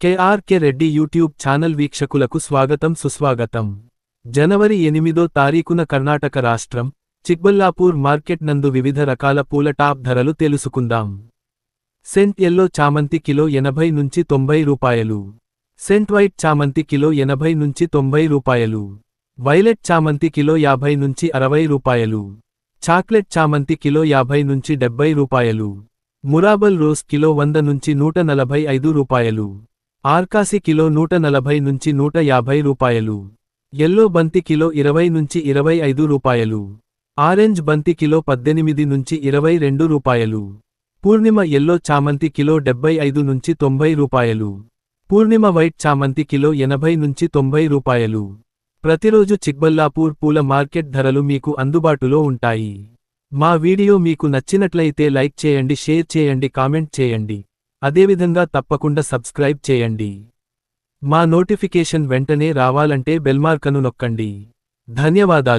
కెఆర్కె Reddy YouTube channel వీక్షకులకు స్వాగతం సుస్వాగతం. జనవరి ఎనిమిదో తారీఖున కర్ణాటక రాష్ట్రం చిక్బల్లాపూర్ మార్కెట్ నందు వివిధ రకాల పూల టాప్ ధరలు తెలుసుకుందాం. సెంట్ ఎల్లో చామంతి కిలో ఎనభై నుంచి తొంభై రూపాయలు. సెంట్ వైట్ చామంతి కిలో ఎనభై నుంచి తొంభై రూపాయలు. వైలెట్ చామంతి కిలో యాభై నుంచి అరవై రూపాయలు. చాక్లెట్ చామంతి కిలో యాభై నుంచి డెబ్బై రూపాయలు. మురాబల్ రోజ్ కిలో వంద నుంచి నూట నలభై ఐదు రూపాయలు. ఆర్కాసి కిలో నూట నలభై నుంచి నూట యాభై రూపాయలు. ఎల్లో బంతి కిలో ఇరవై నుంచి ఇరవై ఐదు రూపాయలు. ఆరెంజ్ బంతి కిలో పద్దెనిమిది నుంచి ఇరవై రెండు రూపాయలు. పూర్ణిమ ఎల్లో చామంతి కిలో డెబ్బై ఐదు నుంచి తొంభై రూపాయలు. పూర్ణిమ వైట్ చామంతి కిలో ఎనభై నుంచి తొంభై రూపాయలు. ప్రతిరోజు చిక్బల్లాపూర్ పూల మార్కెట్ ధరలు మీకు అందుబాటులో ఉంటాయి. మా వీడియో మీకు నచ్చినట్లయితే లైక్ చేయండి షేర్ చేయండి కామెంట్ చేయండి. అదేవిధంగా తప్పకుండా సబ్స్క్రైబ్ చేయండి. మా నోటిఫికేషన్ వెంటనే రావాలంటే బెల్మార్కను నొక్కండి. ధన్యవాదాలు.